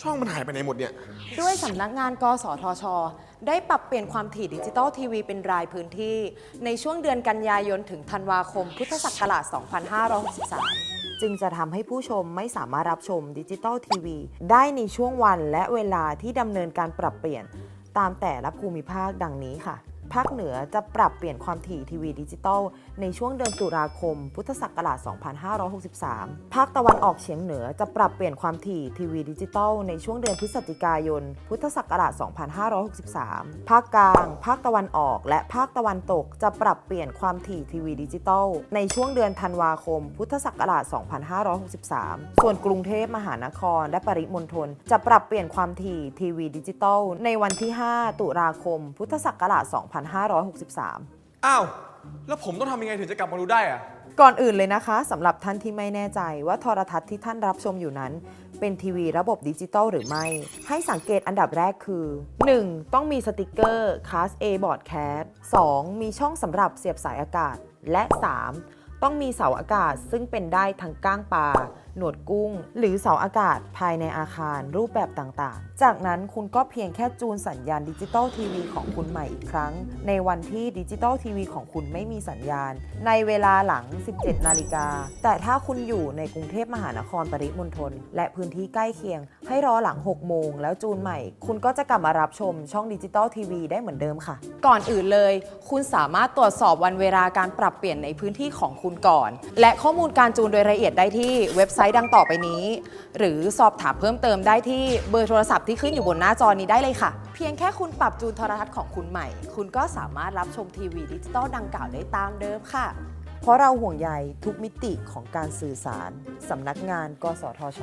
ช่องมันหายไปไหนหมดเนี่ย ด้วยสำนักงาน กสทช ได้ปรับเปลี่ยนความถี่ดิจิตอลทีวีเป็นรายพื้นที่ ในช่วงเดือนกันยายนถึงธันวาคม พุทธศักราช 2563 จึงจะทำให้ผู้ชมไม่สามารถรับชมดิจิตอลทีวีได้ในช่วงวันและเวลาที่ดำเนินการปรับเปลี่ยน ตามแต่ละภูมิภาคดังนี้ค่ะ ภาคเหนือจะปรับเปลี่ยนความถี่ทีวีดิจิตอลในช่วงเดือนตุลาคม พุทธศักราช 2563 ภาคตะวันออกเฉียงเหนือจะปรับเปลี่ยนความถี่ทีวีดิจิตอลในช่วงเดือนพฤศจิกายน พุทธศักราช 2563 ภาคกลาง ภาคตะวันออกและภาคตะวันตกจะปรับเปลี่ยนความถี่ทีวีดิจิตอลในช่วงเดือนธันวาคม พุทธศักราช 2563 ส่วนกรุงเทพมหานครและปริมณฑลจะปรับเปลี่ยนความถี่ทีวีดิจิตอลในวันที่ 5 ตุลาคม พุทธศักราช 2 2563 อ้าว แล้วผมต้องทำยังไงถึงจะกลับมาดูได้อะก่อนอื่นเลยนะคะสำหรับท่านที่ไม่แน่ใจว่าโทรทัศน์ที่ท่านรับชมอยู่นั้น เป็นทีวีระบบดิจิตอลหรือไม่ ให้สังเกตอันดับแรกคือ 1. ต้องมีสติกเกอร์ Class A Broadcast 2. มีช่องสำหรับเสียบสายอากาศ และ 3. ต้องมีเสาอากาศซึ่งเป็นได้ทั้งก้างปลา หนวดกุ้ง หรือเสาอากาศภายในอาคารรูปแบบต่างๆ จากนั้นคุณก็เพียงแค่จูนสัญญาณดิจิตอลทีวีของคุณใหม่อีกครั้ง ในวันที่ดิจิตอลทีวีของคุณไม่มีสัญญาณ ในเวลาหลัง 17 นาฬิกา แต่ถ้าคุณอยู่ในกรุงเทพมหานครปริมณฑลและพื้นที่ใกล้เคียง ให้รอหลัง 6 โมงแล้วจูนใหม่ คุณก็จะกลับมารับชมช่องดิจิตอลทีวีได้เหมือนเดิมค่ะ ก่อนอื่นเลย คุณสามารถตรวจสอบวันเวลาการปรับเปลี่ยนในพื้นที่ของคุณคุณก่อน และข้อมูลการจูนโดยละเอียดได้ที่เว็บไซต์ดังต่อไปนี้ หรือสอบถามเพิ่มเติมได้ที่เบอร์โทรศัพท์ที่ขึ้นอยู่บนหน้าจอนี้ได้เลยค่ะ เพียงแค่คุณปรับจูนโทรทัศน์ของคุณใหม่ คุณก็สามารถรับชมทีวีดิจิตอลดังกล่าวได้ตามเดิมค่ะ เพราะเราห่วงใยทุกมิติของการสื่อสารสำนักงาน กสทช